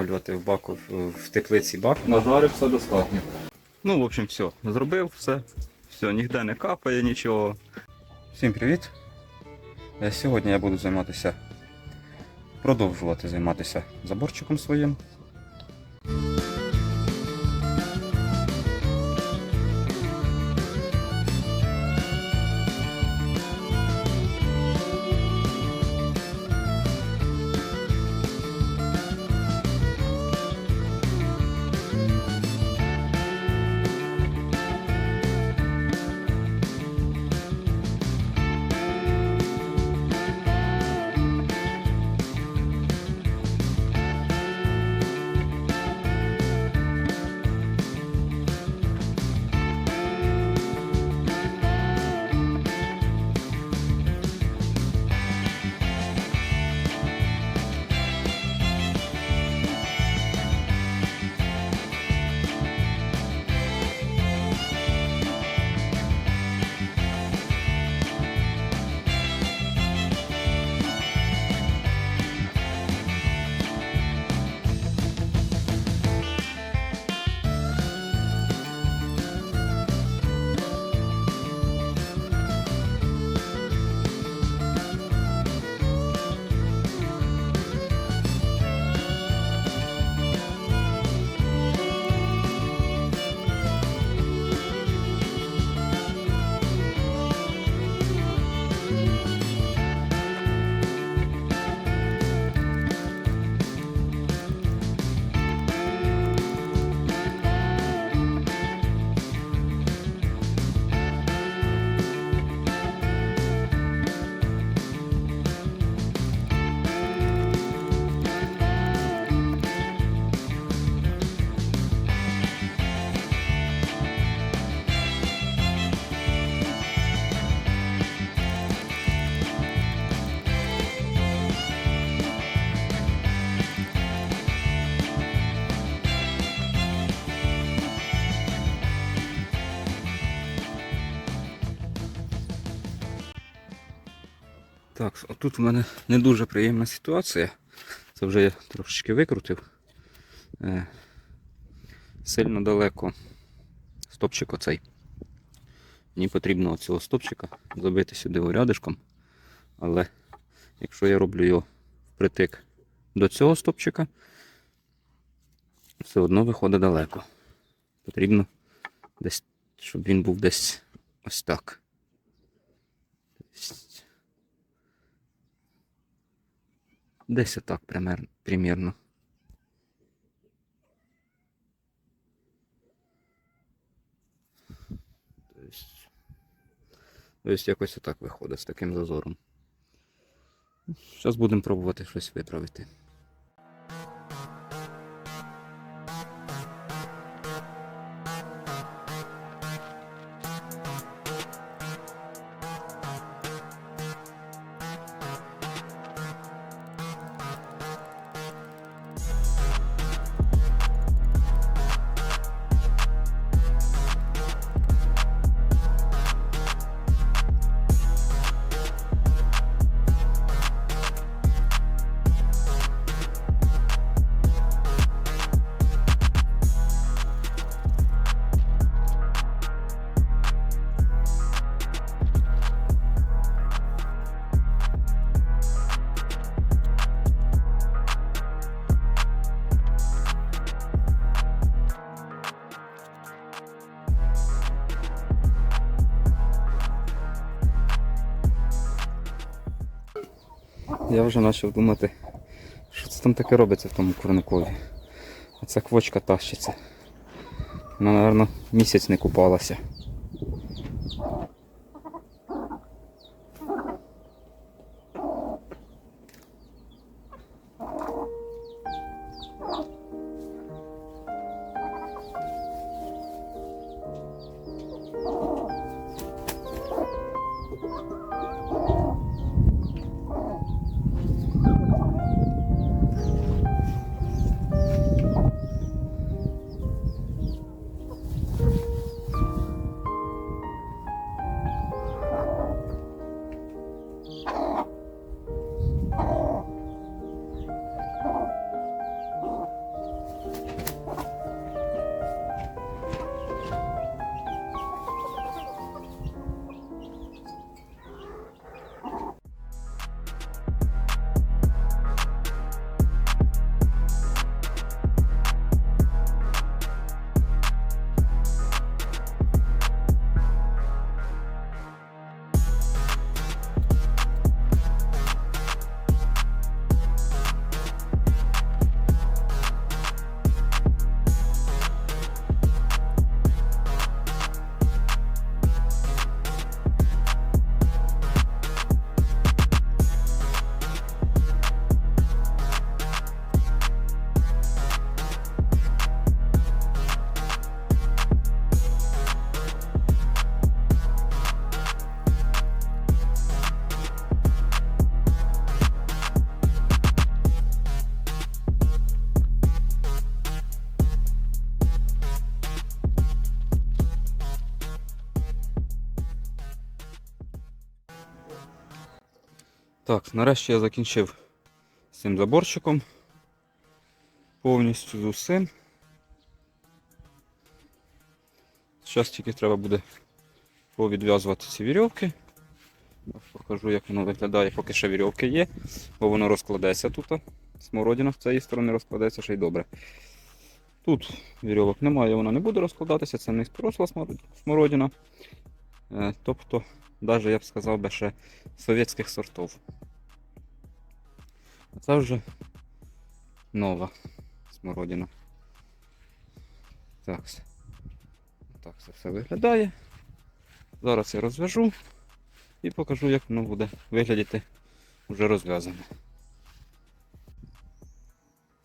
встановлювати в баку в- теплиці бак. Нажарив все достатньо. Ну, в общем, все. Зробив все. Все, ніде не капає нічого. Всім привіт. Е, Сьогодні я буду займатися, продовжувати займатися заборчиком своїм. Так, а тут у мене не дуже приємна ситуація. Це вже я трошечки викрутив. Е, сильно далеко стопчик оцей. Мені потрібно оцього стопчика забити сюди рядишком. Але якщо я роблю його впритик до цього стопчика, все одно виходить далеко. Потрібно десь, щоб він був десь ось так. Десь отак примірно. Тобто, ось якось отак виходить з таким зазором. Зараз будемо пробувати щось виправити. Я вже почав думати, що це там таке робиться в тому курникові. Оця квочка тащиться. Вона, мабуть, місяць не купалася. Так, нарешті я закінчив з цим заборчиком. Повністю з усім. Зараз тільки треба буде повідв'язувати ці вірьовки. Покажу, як воно виглядає, поки ще вірьовки є, бо воно розкладеться тут. Смородина з цієї сторони розкладеться ще й добре. Тут вірьовок немає, вона не буде розкладатися, це не поросла смородина. Е, Тобто, навіть я б сказав би ще совєтських сортів. А це вже нова смородина. Так, так це все виглядає. Зараз я розв'яжу і покажу, як воно буде виглядати вже розв'язане.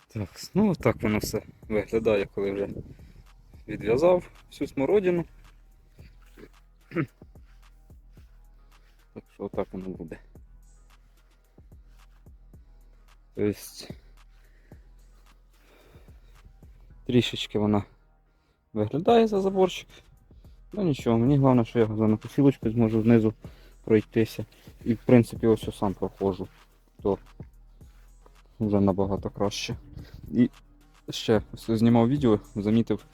Так, ну так воно все виглядає, коли вже відв'язав всю смородину. Так що отак воно буде. Тобто трішечки вона виглядає за заборчик. Ну нічого, мені головне, що я за накосілочку зможу знизу пройтися. І в принципі ось я сам проходжу, то вже набагато краще. І ще знімав відео, замітив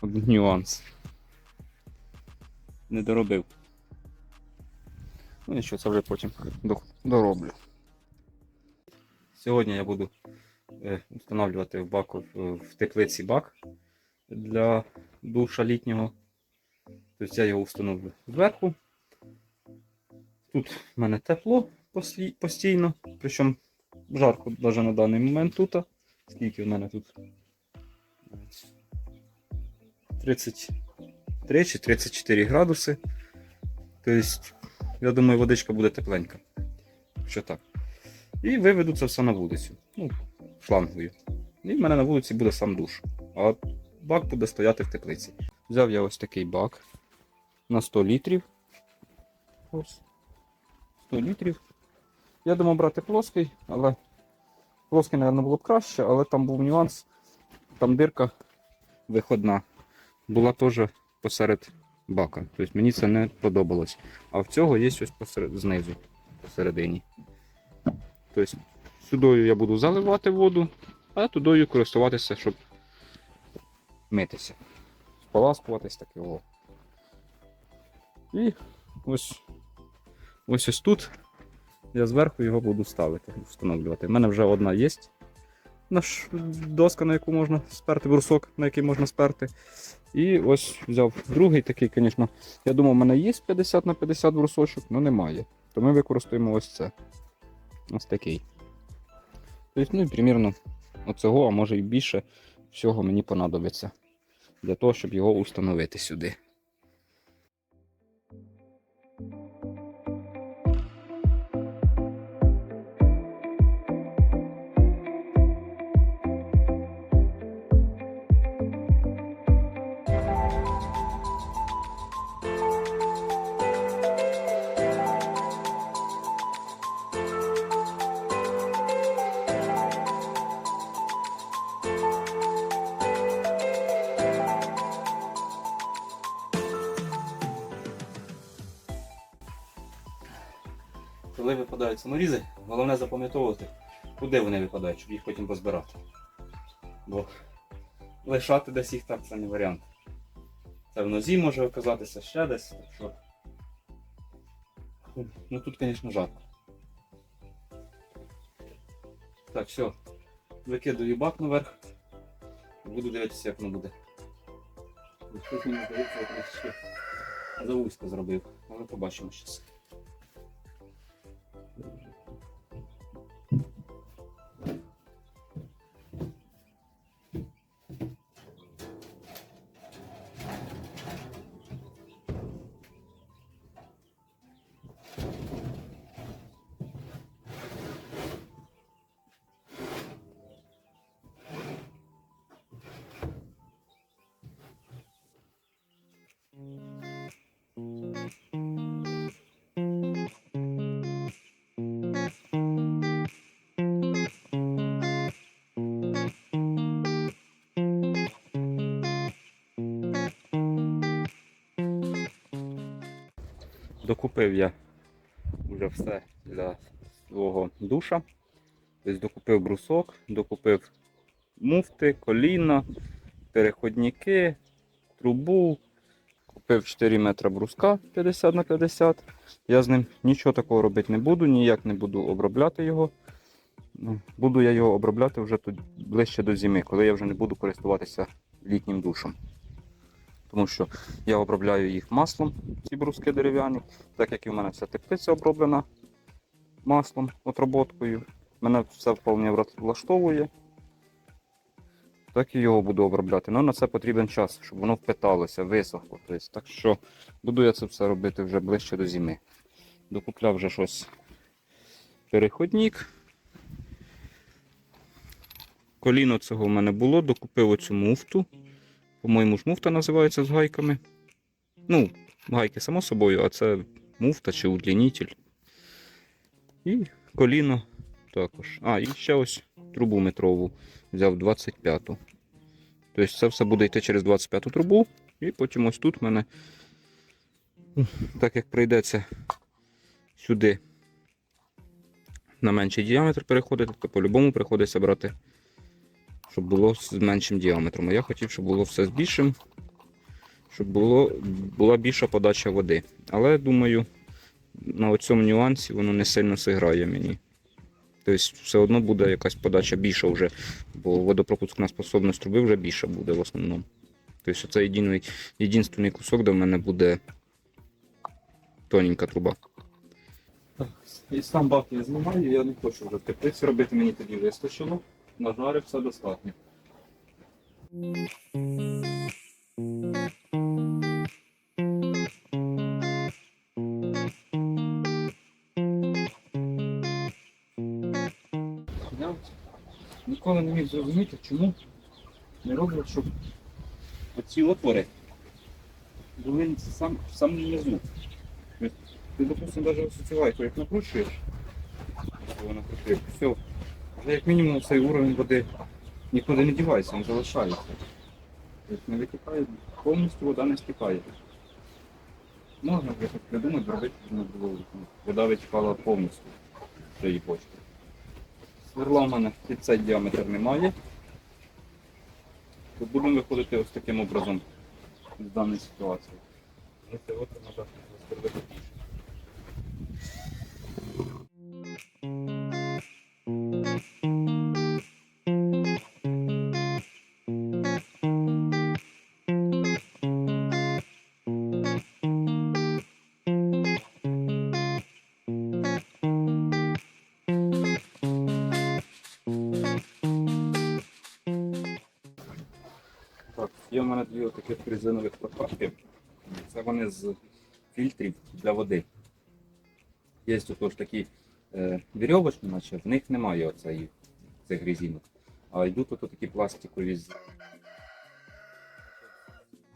один нюанс. Не доробив. Ну нічого, це вже потім дороблю. Сьогодні я буду е, встановлювати в баку в, теплиці бак для душа літнього. Тобто я його встановлю зверху. Тут в мене тепло постійно, причому жарко навіть на даний момент тут. Скільки в мене тут? 33 чи 34 градуси. Тобто, я думаю, водичка буде тепленька. Що так. І виведу це все на вулицю. Ну, шлангою. І в мене на вулиці буде сам душ. А бак буде стояти в теплиці. Взяв я ось такий бак на 100 літрів. Ось. 100 літрів. Я думав брати плоский, але плоский, мабуть, було б краще, але там був нюанс. Там дирка виходна була теж посеред бака. Тобто мені це не подобалось. А в цього є ось посеред, знизу, посередині. Тобто сюдою я буду заливати воду, а тудою користуватися, щоб митися. Споласкуватись таке. О. І ось ось ось тут я зверху його буду ставити, встановлювати. У мене вже одна є. Наш доска, на яку можна сперти, брусок, на який можна сперти. І ось взяв другий такий, звісно. Я думав, у мене є 50 на 50 брусочок, але немає. То ми використаємо ось це. Ось такий. Тобто, ну і примірно оцього, а може і більше всього мені понадобиться для того, щоб його установити сюди. Випадають саморізи, головне запам'ятовувати, куди вони випадають, щоб їх потім позбирати. Бо лишати десь їх так це не варіант. Це в нозі може оказатися ще десь. Так що... Ну тут, звісно, жарко. Так, все. Викидаю бак наверх. Буду дивитися, як воно буде. Щось мені здається, я завузько зробив, але побачимо зараз. Докупив я вже все для свого душа. Тобто докупив брусок, докупив муфти, коліна, переходники, трубу. Купив 4 метри бруска 50 на 50. Я з ним нічого такого робити не буду, ніяк не буду обробляти його. Ну, Буду я його обробляти вже тут ближче до зими, коли я вже не буду користуватися літнім душем. Тому що я обробляю їх маслом, ці бруски дерев'яні, так як і в мене вся теплиця оброблена маслом, отроботкою. Мене все вповне вра- влаштовує. Так і його буду обробляти. Ну на це потрібен час, щоб воно впиталося, висохло. Тобто, так що буду я це все робити вже ближче до зими. Докупляв вже щось переходник. Коліно цього в мене було, докупив оцю муфту. По-моєму, ж муфта називається з гайками. Ну, гайки, само собою, а це муфта чи удлінитель. І коліно також. А, і ще ось трубу метрову взяв 25-ту. Тобто це все буде йти через 25-ту трубу. І потім ось тут в мене, так як прийдеться сюди на менший діаметр переходити, то по-любому приходиться брати, щоб було з меншим діаметром. А я хотів, щоб було все з більшим, щоб було, була більша подача води. Але думаю, на цьому нюансі воно не сильно зіграє мені. Тобто все одно буде якась подача більша вже, бо водопропускна способність труби вже більша буде в основному. Тобто це єдиний, єдинственний кусок, де в мене буде тоненька труба. І сам бак я знімаю, я не хочу вже теплиці робити, мені тоді вистачило. Нажарив все достатньо. Я ніколи не міг зрозуміти, чому не роблять, щоб оці отвори були сам, в самому низу. Тобто, Ти, допустим, навіть ось цю лайку як накручуєш, вона крутить, все, вже як мінімум цей уровень води нікуди не дівається, він залишається. Тобто не витікає, повністю вода не стікає. Можна придумати, зробити, було ну, вода витікала повністю з цієї почки. Сверла в мене під цей діаметр немає. То будемо виходити ось таким образом з даної ситуації. Це от розкривати більше. Так, є в мене дві таких резинових прокладки. Це вони з фільтрів для води. Є тут такі е, вірьовочні, наче в них немає оцеї, цих резинок. А йдуть тут такі пластикові з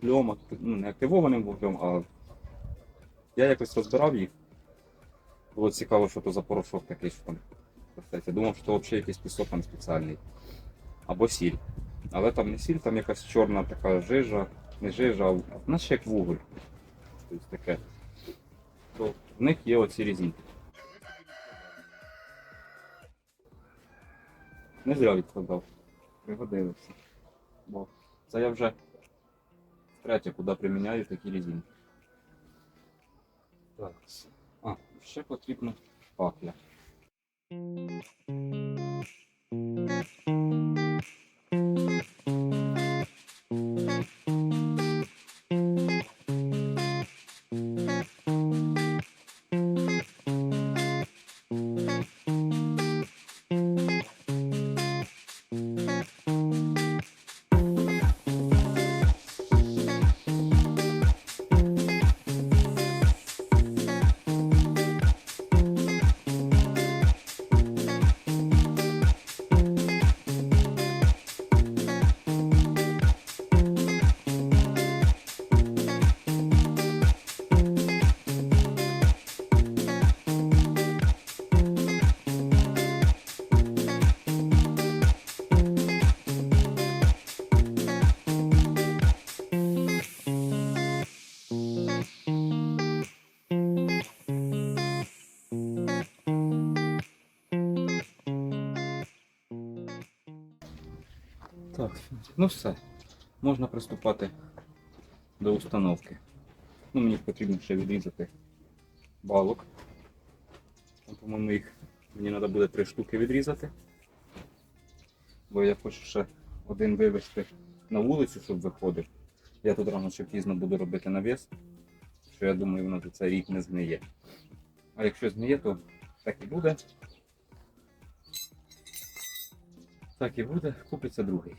вуглем, ну не активованим вуглем, а я якось розбирав їх. Було цікаво, що то за порошок такий, що там. Кстати, думав, що це взагалі якийсь пісок там спеціальний. Або сіль. Але там не сіль, там якась чорна така жижа, не жижа, а наче як вуголь. Тобто таке. То в них є оці резинки. Не зря відкладав. Пригодилися. Бо це я вже втретє, куди приміняю такі резинки. Так. А, ще потрібно пакля. Так, ну все. Можна приступати до установки. Ну, мені потрібно ще відрізати балок. По-моєму, їх мені треба буде три штуки відрізати. Бо я хочу ще один вивезти на вулицю, щоб виходив. Я тут рано чи пізно буду робити навіс, що я думаю, воно за цей рік не згниє. А якщо згниє, то так і буде. Так і буде, купиться другий.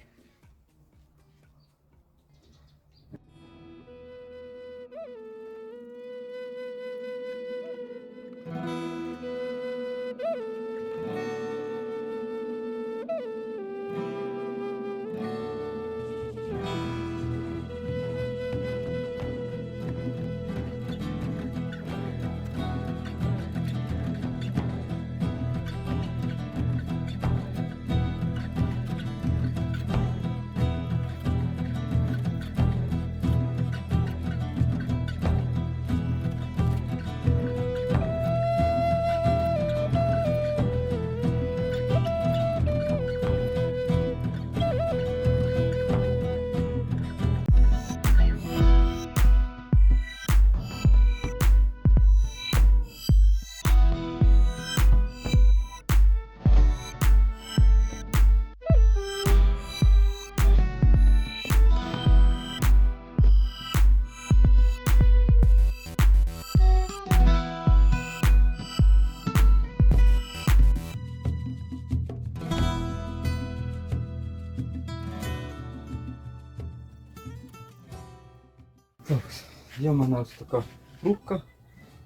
Є в мене ось така трубка,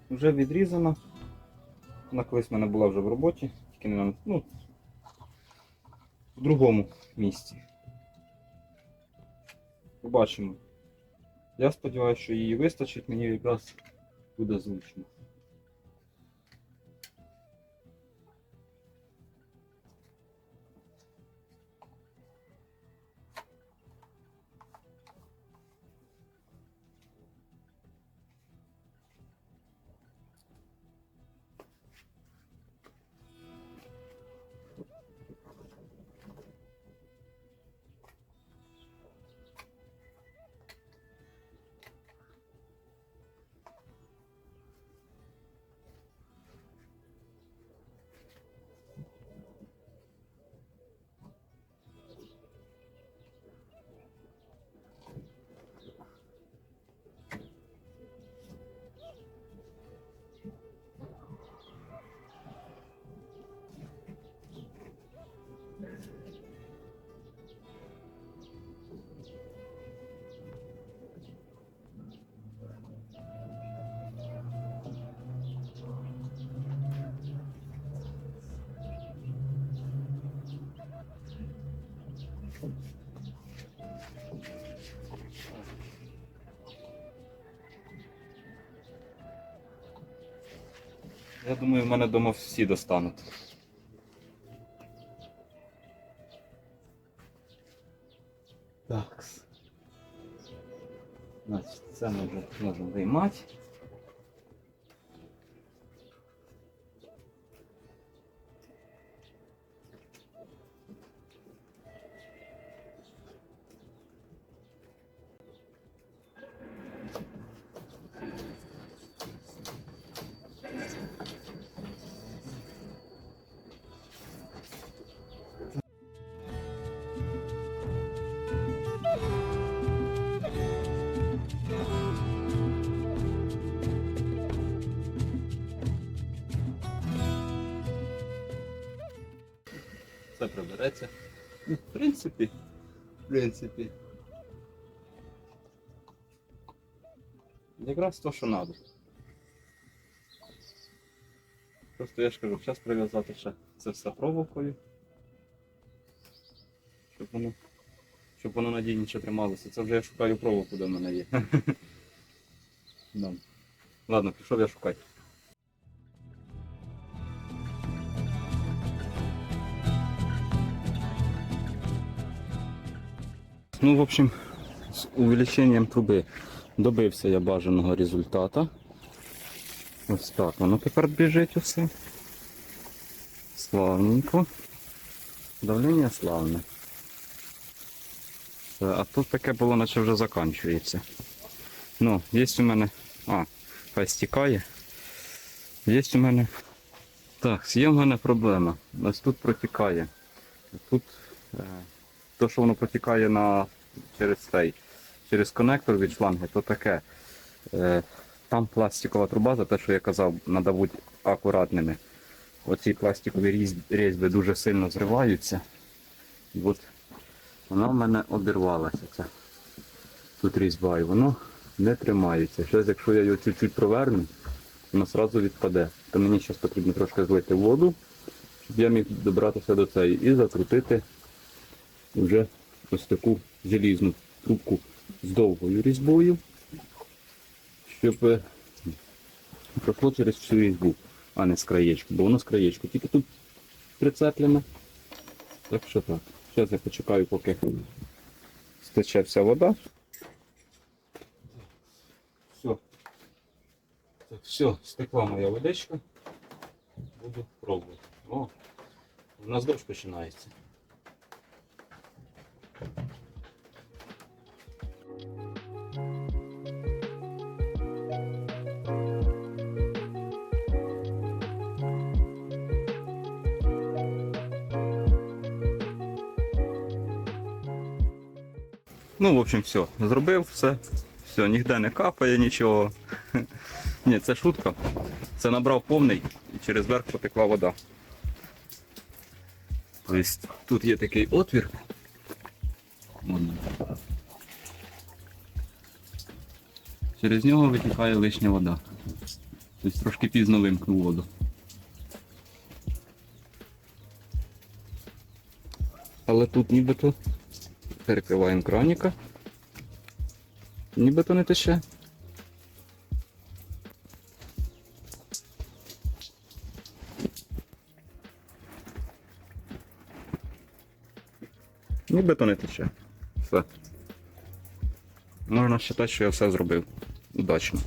вже відрізана. Вона колись в мене була вже в роботі, тільки не на, ну, в другому місці. Побачимо. Я сподіваюся, що її вистачить, мені якраз буде зручно. Я думаю, в мене вдома всі достануть. Так. Значить, це ми вже можемо виймати. Прибереться. Ну, В принципі, в принципі. Якраз то, що треба. Просто я ж кажу, зараз прив'язати ще це все проволокою. Щоб воно, щоб воно надійніше трималося. Це вже я шукаю проволоку, де в мене є. Ладно, пішов я шукати. Ну, в общем, з увеличенням труби добився я бажаного результата. Ось так воно тепер біжить усе. Славненько. Давлення славне. А тут таке було, наче вже закінчується. Ну, є у мене. А, хай стікає. Є у мене. Так, є в мене проблема. Ось тут протікає. Тут е, то, що воно протікає на, через цей, через конектор від шланги, то таке. Е, там пластикова труба, за те, що я казав, треба бути акуратними. Оці пластикові різьби дуже сильно зриваються. От вона в мене обірвалася. Ця. Тут різьба і воно не тримається. Зараз, якщо я його чуть-чуть проверну, воно одразу відпаде. То мені зараз потрібно трошки злити воду, щоб я міг добратися до цієї і закрутити вже ось таку залізну трубку з довгою різьбою, щоб е, пройшло через всю різьбу, а не з краєчку, бо воно з краєчку. Тільки тут прицеплене. Так що так. Зараз я почекаю, поки стече вся вода. Все. Так, все, стекла моя водичка. Буду пробувати. О, у нас дощ починається. Ну, в общем, все. Зробив все. Все, ніде не капає нічого. Ні, це шутка. Це набрав повний і через верх потекла вода. Тобто тут є такий отвір. Через нього витікає лишня вода. Тобто трошки пізно вимкнув воду. Але тут нібито перекриваємо краніка. Нібито не тече. Нібито не тече. Все. Можна вважати, що я все зробив удачно.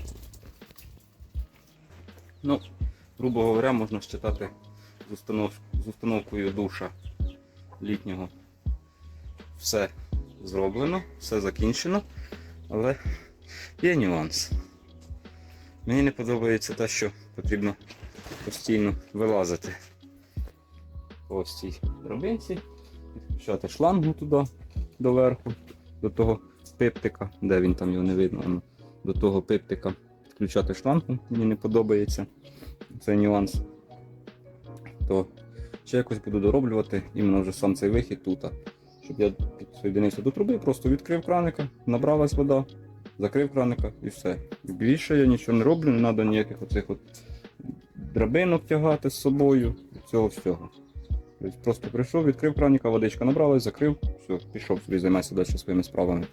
Ну, грубо говоря, можна вважати з, установ... з установкою душа літнього. Все зроблено, все закінчено, але є нюанс. Мені не подобається те, що потрібно постійно вилазити по цій драбинці, підключати шлангу туди доверху, до того пиптика, де він там його не видно, до того пиптика підключати шлангу, мені не подобається цей нюанс. То ще якось буду дороблювати іменно вже сам цей вихід тут. Щоб я підсоєдинився до труби, просто відкрив краника, набралась вода, закрив краника і все. Більше я нічого не роблю, не треба ніяких оцих от драбинок тягати з собою, цього всього. Тобто просто прийшов, відкрив краника, водичка набралась, закрив, все, пішов собі займайся далі своїми справами.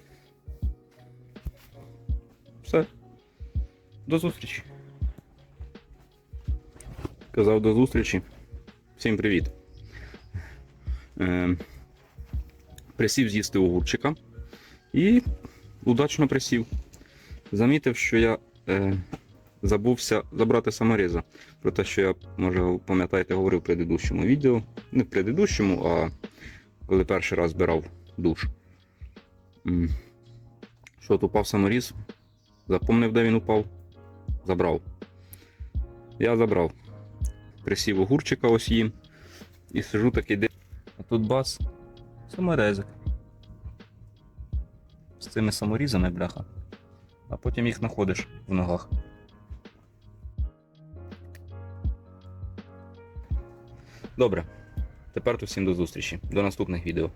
Все. До зустрічі. Казав до зустрічі. Всім привіт. Е, присів з'їсти огурчика і удачно присів. Замітив, що я е, забувся забрати саморіза. Про те, що я, може, пам'ятаєте, говорив в предыдущому відео. Не в предыдущому, а коли перший раз збирав душ. Що от упав саморіз, запомнив, де він упав, забрав. Я забрав. Присів огурчика ось їм. І сижу такий де. А тут бас. Саморезик. З цими саморізами, бляха. А потім їх знаходиш в ногах. Добре. Тепер то всім до зустрічі. До наступних відео.